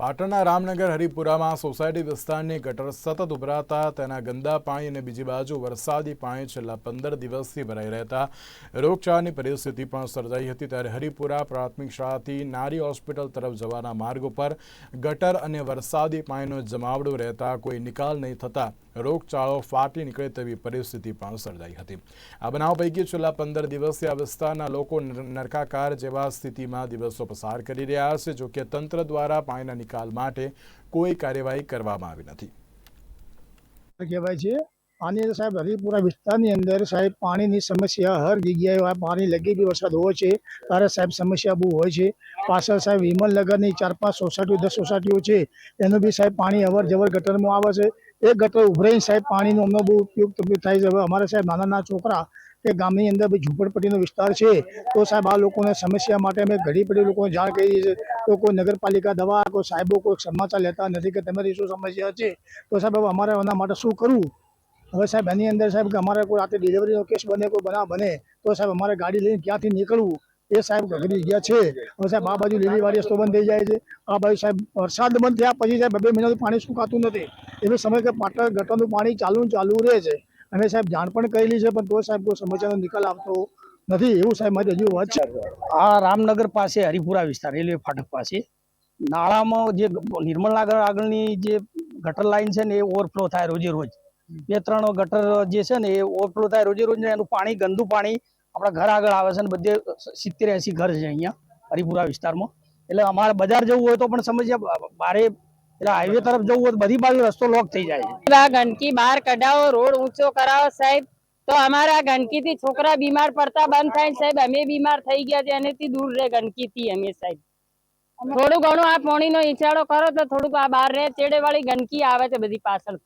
પાટણના રામનગર હરિપુરામાં સોસાયટી વિસ્તારની ગટર સતત ઉભરાતા, તેના ગંદા પાણી અને બીજી બાજુ વરસાદી પાણી છેલ્લા પંદર દિવસથી ભરાઈ રહેતા રોગચાળાની પરિસ્થિતિ પણ સર્જાઈ હતી ત્યારે હરિપુરા પ્રાથમિક શાળાથી નારી હોસ્પિટલ તરફ જવાના માર્ગ ઉપર ગટર અને વરસાદી પાણીનો જમાવડો રહેતા કોઈ નિકાલ નહીં થતા રોગચાળો ફાટી નીકળે તેવી પરિસ્થિતિ પણ સર્જાઈ હતી. આ બનાવ પૈકી છેલ્લા પંદર દિવસથી આ વિસ્તારના લોકો નરકાકાર જેવા સ્થિતિમાં દિવસો પસાર કરી રહ્યા છે જોકે તંત્ર દ્વારા પાણીના નિકાલ માટે કોઈ કાર્યવાહી કરવામાં આવી નથી. કહેવાય છે આની સાહેબ હરિપુરા વિસ્તારની અંદર સાહેબ પાણીની સમસ્યા હર જગ્યાએ પાણી લગી બી વરસાદ હોય છે. ત્યારે સાહેબ સમસ્યા બહુ હોય છે. પાછળ સાહેબ વિમલનગરની ચાર પાંચ સોસાયટીઓ, દસ સોસાયટીઓ છે. એનું બી સાહેબ પાણી અવર જવર ગટરમાં આવે છે. એ ગટર ઉભરાઈને સાહેબ પાણીનો અમને બહુ ઉપયોગ થાય છે. હવે અમારે સાહેબ નાના નાના છોકરા કે ગામની અંદર ઝૂંપડપટ્ટીનો વિસ્તાર છે, તો સાહેબ આ લોકોને સમસ્યા માટે અમે ઘડી પડી લોકોને જાણ કરી છે. તો કોઈ નગરપાલિકા દવા, કોઈ સાહેબો કોઈ સમાચાર લેતા નથી કે તમારી શું સમસ્યા છે? તો સાહેબ અમારે એના માટે શું કરવું? હવે સાહેબ, એની અંદર સાહેબ કે અમારે કોઈ રાતે ડિલિવરીનો કેસ બને, કોઈ બનાવ બને, તો સાહેબ અમારે ગાડી લઈને ક્યાંથી નીકળવું? એ સાહેબ ગગડી ગયા છે. હવે સાહેબ આ બાજુ લીલીવાડી રસ્તો બંધ થઈ જાય છે. આ બાજુ સાહેબ વરસાદ બંધ થયા પછી સાહેબ બે મહિનાથી પાણી સુકાતું નથી. એવો સમય કે પાટણ ગટરનું પાણી ચાલુ ચાલુ રહે છે. અને સાહેબ જાણ પણ કરેલી છે, પણ તો સાહેબ કોઈ સમસ્યાનો નિકાલ આવતો નથી. એવું સાહેબ મારી હજુ વાત છે. આ રામનગર પાસે હરિપુરા વિસ્તાર, રેલવે ફાટક પાસે. નાળામાં જે નિર્મલનગર આગળની જે ગટર લાઈન છે ને, એ ઓવરફ્લો થાય રોજે રોજ. બે ત્રણ ગટર જે છે ને એ ઓવરફ્લો થાય રોજે રોજ એનું પાણી ગંદુ પાણી આપણા ઘર આગળ આવે છે ને બધે સિત્તેર એસી ઘર છે અહીંયા હરિપુરા વિસ્તારમાં. એટલે અમારે બજાર જવું હોય તો પણ સમજ્યા બારે એટલે હાઈવે તરફ જવું હોય તો બધી બાજુ રસ્તો લોક થઈ જાય છે. ગંદકી બહાર કઢાવો રોડ ઊંચો કરાવો સાહેબ. તો અમારા આ ગંદકીથી છોકરા બીમાર પડતા બંધ થાય સાહેબ. અમે બીમાર થઈ ગયા છે એનેથી દૂર રહે ગંદકીથી અમે સાહેબ. થોડું ઘણું આ પાણીનો ઈચાડો કરો તો થોડુંક આ બહાર રહે ચેડે વાળી ગંદકી આવે છે બધી પાછળ